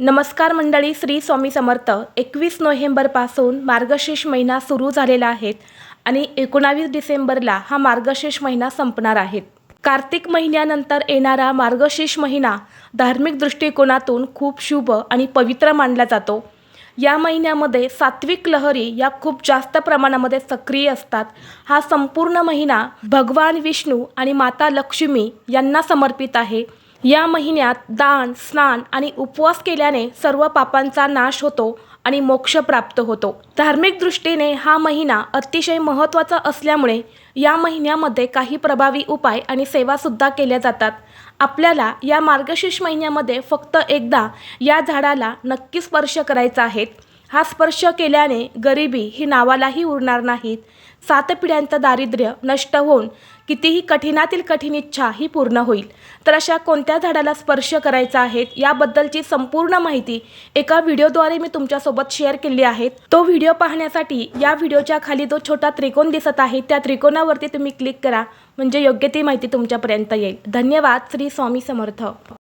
नमस्कार मंडळी श्री स्वामी समर्थ. एकवीस नोव्हेंबरपासून मार्गशीर्ष महिना सुरू झालेला आहे आणि एकोणावीस डिसेंबरला हा मार्गशीर्ष महिना संपणार आहे. कार्तिक महिन्यानंतर येणारा मार्गशीर्ष महिना धार्मिक दृष्टिकोनातून खूप शुभ आणि पवित्र मानला जातो. या महिन्यामध्ये सात्विक लहरी या खूप जास्त प्रमाणामध्ये सक्रिय असतात. हा संपूर्ण महिना भगवान विष्णू आणि माता लक्ष्मी यांना समर्पित आहे. या महिन्यात दान स्नान आणि उपवास केल्याने सर्व पापांचा नाश होतो आणि मोक्ष प्राप्त होतो. धार्मिक दृष्टीने हा महिना अतिशय महत्त्वाचा असल्यामुळे या महिन्यामध्ये काही प्रभावी उपाय आणि सेवासुद्धा केल्या जातात. आपल्याला या मार्गशीर्ष महिन्यामध्ये फक्त एकदा या झाडाला नक्की स्पर्श करायचा आहे. हा स्पर्श केल्याने गरिबी ही नावालाही उरणार नाहीत. सात पिढ्यांचं दारिद्र्य नष्ट होऊन कितीही कठीणातील कठीण इच्छा ही पूर्ण होईल. तर अशा कोणत्या झाडाला स्पर्श करायचा आहे याबद्दलची संपूर्ण माहिती एका व्हिडिओद्वारे मी तुमच्यासोबत शेअर केली आहे. तो व्हिडिओ पाहण्यासाठी या व्हिडिओच्या खाली जो छोटा त्रिकोण दिसत आहे. त्या त्रिकोणावरती तुम्ही क्लिक करा म्हणजे योग्य ती माहिती तुमच्यापर्यंत येईल. धन्यवाद. श्री स्वामी समर्थ.